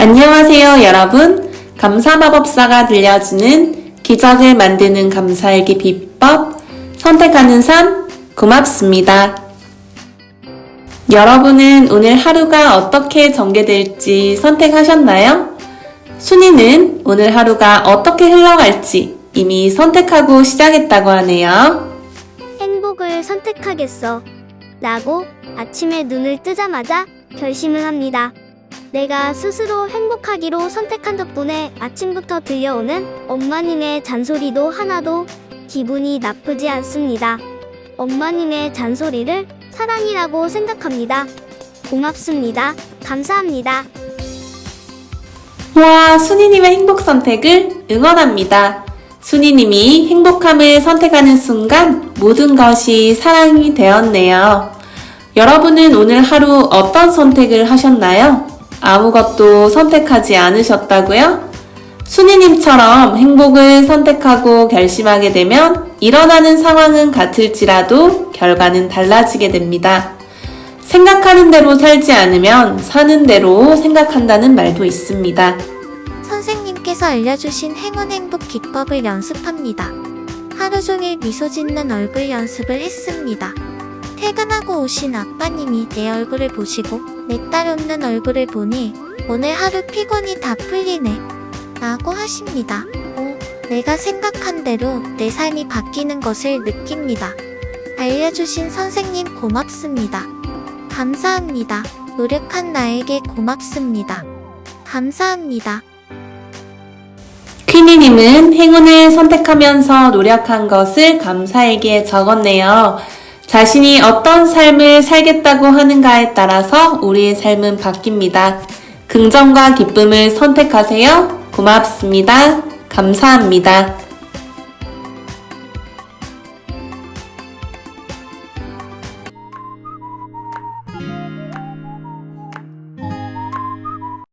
안녕하세요, 여러분. 감사 마법사가 들려주는 기적을 만드는 감사일기 비법, 선택하는 삶, 고맙습니다. 여러분은 오늘 하루가 어떻게 전개될지 선택하셨나요? 순이는 오늘 하루가 어떻게 흘러갈지 이미 선택하고 시작했다고 하네요. 행복을 선택하겠어. 라고 아침에 눈을 뜨자마자 결심을 합니다. 내가 스스로 행복하기로 선택한 덕분에 아침부터 들려오는 엄마님의 잔소리도 하나도 기분이 나쁘지 않습니다. 엄마님의 잔소리를 사랑이라고 생각합니다. 고맙습니다. 감사합니다. 와, 순이님의 행복 선택을 응원합니다. 순이님이 행복함을 선택하는 순간 모든 것이 사랑이 되었네요. 여러분은 오늘 하루 어떤 선택을 하셨나요? 아무것도 선택하지 않으셨다고요? 순이님처럼 행복을 선택하고 결심하게 되면 일어나는 상황은 같을지라도 결과는 달라지게 됩니다. 생각하는 대로 살지 않으면 사는 대로 생각한다는 말도 있습니다. 선생님께서 알려주신 행운 행복 기법을 연습합니다. 하루 종일 미소 짓는 얼굴 연습을 했습니다. 퇴근하고 오신 아빠님이 내 얼굴을 보시고 내 딸 웃는 얼굴을 보니 오늘 하루 피곤이 다 풀리네. 라고 하십니다. 오, 내가 생각한 대로 내 삶이 바뀌는 것을 느낍니다. 알려주신 선생님 고맙습니다. 감사합니다. 노력한 나에게 고맙습니다. 감사합니다. 퀴니님은 행운을 선택하면서 노력한 것을 감사에게 적었네요. 자신이 어떤 삶을 살겠다고 하는가에 따라서 우리의 삶은 바뀝니다. 긍정과 기쁨을 선택하세요. 고맙습니다. 감사합니다.